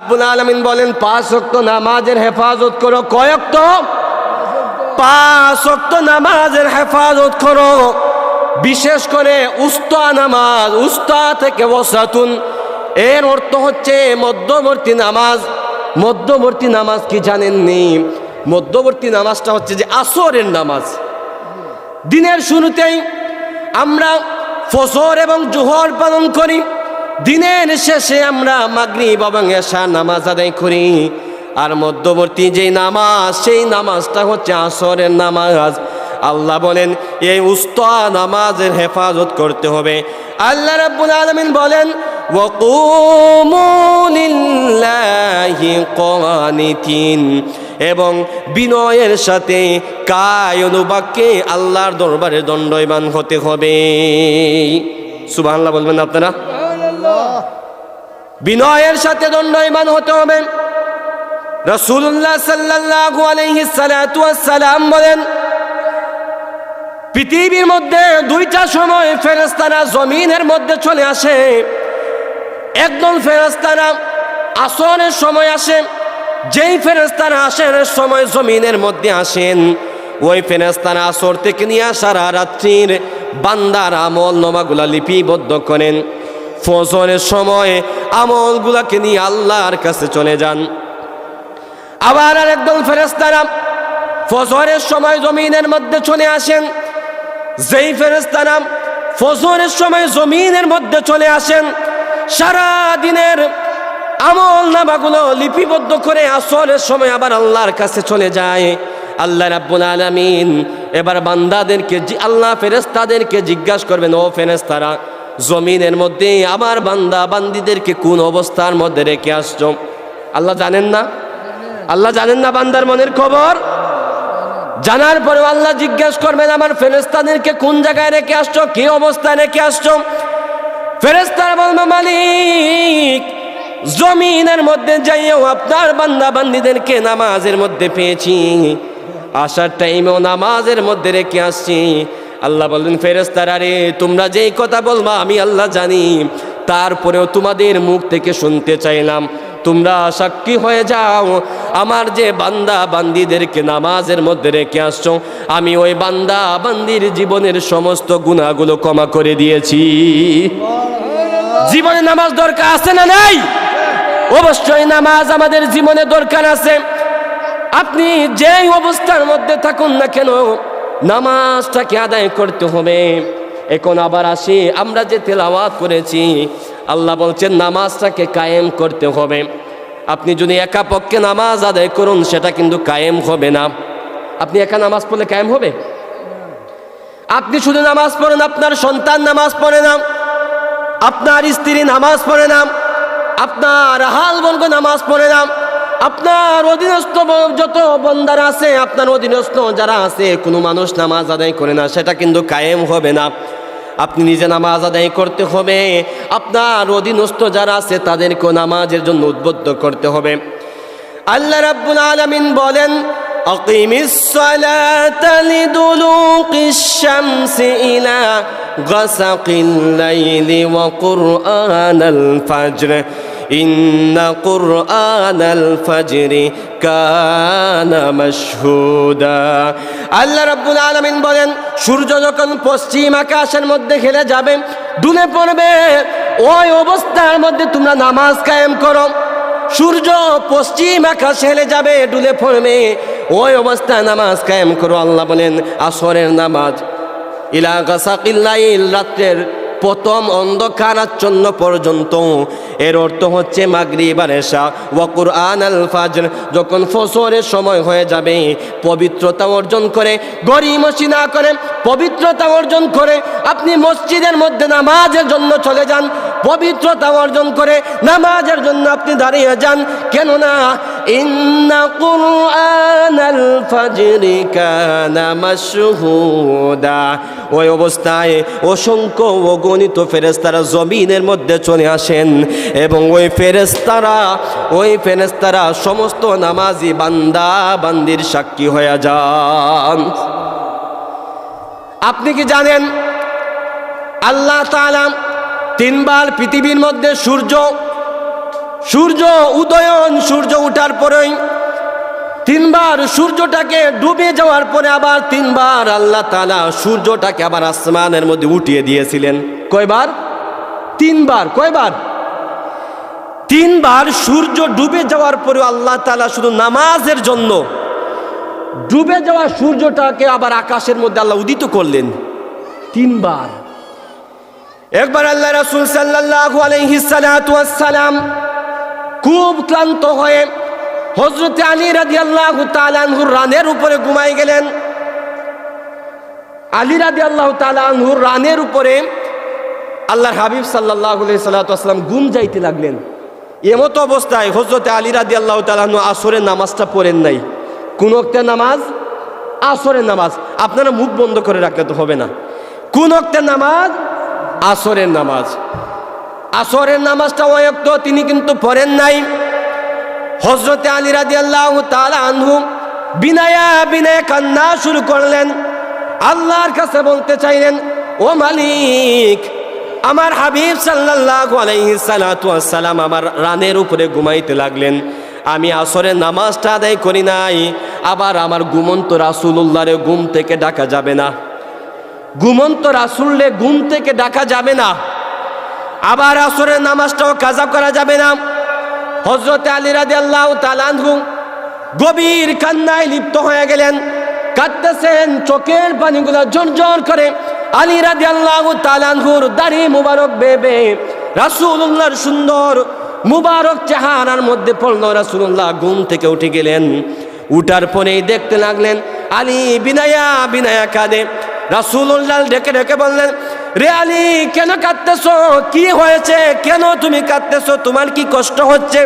আব্বুল আলমিন বলেন, পাঁচ অক্ত নামাজের হেফাজত করো। কয়ক্ত পাঁচ অক্ত নামাজের হেফাজত করো। বিশেষ করে উস্তা নামাজ, উস্তা থেকে ওসাতুন এর অর্থ হচ্ছে মধ্যবর্তী নামাজ। মধ্যবর্তী নামাজ কি জানেননি? মধ্যবর্তী নামাজটা হচ্ছে যে আসরের নামাজ। দিনের শুরুতেই আমরা ফজর এবং জোহর পালন করি। দিনের শেষে আমরা মাগরিব এবং এসা নামাজ আদায় করি। আর মধ্যবর্তী যে নামাজ, সেই নামাজটা হচ্ছে আসরের নামাজ। আল্লাহ বলেন, এই উস্তা নামাজের হেফাজত করতে হবে। আল্লাহ রাবুল আলমিন বলেন এবং বিনয়ের সাথে কায়নুবাক্যে আল্লাহর দরবারে দণ্ডয়মান হতে হবে। সুবহানাল্লাহ বলবেন আপনারা? বিনয়ের সাথে দণ্ডয়মান হতে হবে। রসুল্লাহ সাল্লাল্লাহু আলাইহি সালাতু ওয়াসসালাম বলেন, পৃথিবীর মধ্যে দুইটা সময় ফেরেস্তারা জমিনের মধ্যে চলে আসে। একদল ফেরেস্তারা আসরের সময় আসে, যেই ফেরেস্তারা আসেন সময় জমিনের মধ্যে আসেন, ওই ফেরেস্তারা আসর থেকে নিয়ে সারা রাত্রির বান্দার আমল নমাগুলা লিপিবদ্ধ করেন। ফজরের সময় আমলগুলাকে নিয়ে আল্লাহর কাছে চলে যান। আবার আর একদল ফেরেস্তারা ফজরের সময় জমিনের মধ্যে চলে আসেন। যেই ফেরেস্তারা ফজরের সময় জমিনের মধ্যে চলে আসেন, সারা দিনের আমল নামাগুলো লিপিবদ্ধ করে আসরের সময় আবার আল্লাহর কাছে চলে যায়। আল্লাহ রাব্বুল আলামিন এবার বান্দাদেরকে আল্লাহ ফেরেস্তাদেরকে জিজ্ঞাসা করবেন, ও ফেরেস্তারা জমিনের মধ্যে আমার বান্দা বান্দিদেরকে কোন অবস্থার মধ্যে রেখে আসছ? আল্লাহ জানেন না? আল্লাহ জানেন না বান্দার মনের খবর? জানার পরেও আল্লাহ জিজ্ঞেস করবেন, আমার ফেরেস্তাদেরকে কোন জায়গায় রেখে আসছো? কি অবস্থায় রেখে আসছো? ফেরেস্তার বলব মালিক, জমিনের মধ্যে যাইও আপনার বান্দা বান্দিদেরকে নামাজের মধ্যে পেয়েছি। আসার টাইমেও নামাজের মধ্যে রেখে আসছি। আল্লাহ বললেন ফেরেস্তারা রে, তোমরা যেই কথা বলবা আমি আল্লাহ জানি। তারপরেও তোমাদের মুখ থেকে শুনতে চাইলাম তোমরা সাক্ষী হয়ে যাও। আমার যে বান্দা বান্দিদেরকে নামাজের মধ্যে রেখে আসছো, আমি ওই বান্দা বান্দির জীবনের সমস্ত গুণাগুলো ক্ষমা করে দিয়েছি। জীবনে নামাজ দরকার আছে না নাই? অবশ্যই নামাজ আমাদের জীবনে দরকার আছে। আপনি যেই অবস্থার মধ্যে থাকুন না কেন নামাজটাকে আদায় করতে হবে। এখন আবার আসি, আমরা যে তেলাওয়াত করেছি, আল্লাহ বলছেন নামাজটাকে কায়েম করতে হবে। আপনি যদি একা পক্ষে নামাজ আদায় করুন, সেটা কিন্তু কায়েম হবে না। আপনি একা নামাজ পড়লে কায়েম হবে? আপনি শুধু নামাজ পড়েন, আপনার সন্তান নামাজ পড়ে না, আপনার স্ত্রী নামাজ পড়ে না, আপনার হাল বর্গ নামাজ পড়ে না আপনার অধীনস্থ ব- যত বন্দার আছে আপনার অধীনস্থ যারা আছে কোনো মানুষ নামাজ আদায় করে না সেটা কিন্তু কায়েম হবে না আপনি নিজে নামাজ আদায় করতে হবে আপনার অধীনস্থ যারা আছে তাদেরকেও নামাজের জন্য উদ্বুদ্ধ করতে হবে আল্লাহ রাব্বুল আলামিন বলেন أقم الصلاة لدلوق الشمس إلى غسق الليل وقرآن الفجر ইন্না কুরআন আল ফাজরি কানা মাশহুদা। আল্লাহ রাব্বুল আলামিন বলেন, সূর্য যখন পশ্চিম আকাশের মধ্যে খেলে যাবে ডুবে পড়বে, ওই অবস্থার মধ্যে তোমরা নামাজ কায়েম করো। সূর্য পশ্চিম আকাশ হেলে যাবে ডুলে পড়বে, ওই অবস্থায় নামাজ কায়েম করো। আল্লাহ বলেন, আসরের নামাজ ইলাকা সাকিল্লাইল রাত্রের প্রথম অন্ধকারাচ্ছন্ন পর্যন্ত। এর অর্থ হচ্ছে মাগরিব আর এশা। আন আল ফাজর যখন ফসরের সময় হয়ে যাবে, পবিত্রতা অর্জন করে গরিমসি না করে, পবিত্রতা অর্জন করে, আপনি মসজিদের মধ্যে নামাজের জন্য চলে যান, পবিত্রতা অর্জন করে, নামাজের জন্য আপনি দাঁড়িয়ে যান। কেননা কুরআন আল ফাজরি কানা মাশহুদা। ওই অবস্থায় অসংখ্য অগণিত ফেরেস্তারা জমিনের মধ্যে চলে আসেন এবং ওই ফেরেস্তারা ওই ফেরেস্তারা সমস্ত নামাজি বান্দা বান্দির সাক্ষী হয়ে যান। আপনি কি জানেন, আল্লাহ তাআলা তিনবার পৃথিবীর মধ্যে সূর্য সূর্য উদয়ন, সূর্য উঠার পরেই তিনবার সূর্যটাকে ডুবে যাওয়ার পরে আবার তিনবার আল্লাহ তালা সূর্যটাকে আবার আসমানের মধ্যে উঠিয়ে দিয়েছিলেন। কয়বার? তিনবার। কয়বার? তিনবার সূর্য ডুবে যাওয়ার পরে আল্লাহ তালা শুধু নামাজের জন্য ডুবে যাওয়া সূর্যটাকে আবার আকাশের মধ্যে আল্লাহ উদিত করলেন। তিনবার। একবার আল্লাহ রাসূল সাল্লাল্লাহু আলাইহি সালাতু সালাম খুব ক্লান্ত হয়ে হযরতে আলী রাদিয়াল্লাহু তাআলা আনহুর রানের উপরে ঘুমাই গেলেন। আলী রাদিয়াল্লাহু তাআলা আনহুর রানের উপরে আল্লাহর হাবিব সাল্লাতু সাল্লাম ঘুম যাইতে লাগলেন। এমতো অবস্থায় হযরতে আলী রাদিয়াল্লাহু তাআলা আনহু আসরের নামাজটা পড়েন নাই। কোন ওক্তের নামাজ? আসরের নামাজ। আপনারা মুখ বন্ধ করে রাখতে তো হবে না। কোন ওক্তের নামাজ? আসরের নামাজ। আসরের নামাজটা ওয়ক্ত তিনি কিন্তু পড়েন নাই। হজরতে আলী রাদি আল্লাহ আনহু বিনায়া বিনায় কান্না শুরু করলেন। আল্লাহর কাছে বলতে চাইলেন, ও মালিক, আমার হাবিব সাল্লাল্লাহু আলাইহি আমার রানের উপরে ঘুমাইতে লাগলেন। আমি আসরের নামাজটা আদায় করি নাই, আবার আমার ঘুমন্ত রাসূলুল্লাহরে ঘুম থেকে ডাকা যাবে না। ঘুমন্ত রাসুললে ঘুম থেকে ডাকা যাবে না। আবার আসরের নামাজটাও কাজা করা যাবে না। হজরত আলী রাদি আল্লাহ গভীর কান্নায় লিপ্ত হয়ে গেলেন। কাঁদতেছেন, চোখের পানিগুলো ঝরঝর করে। আলী রাদি আল্লাহ তালানহুর দাড়ি মুবারক বেবে রাসূলুল্লাহর সুন্দর মুবারক চেহারার মধ্যে পড়ল রাসূলুল্লাহ, ঘুম থেকে উঠে গেলেন। উঠার পরেই দেখতে লাগলেন, আলী বিনায়া বিনায়া কাঁদে। রাসূলুল্লাহ ডেকে ডেকে বললেন রে আলী কেন কাঁদতেছ? কি হয়েছে? কেন তুমি কাঁদতেছ? তোমার কি কষ্ট হচ্ছে?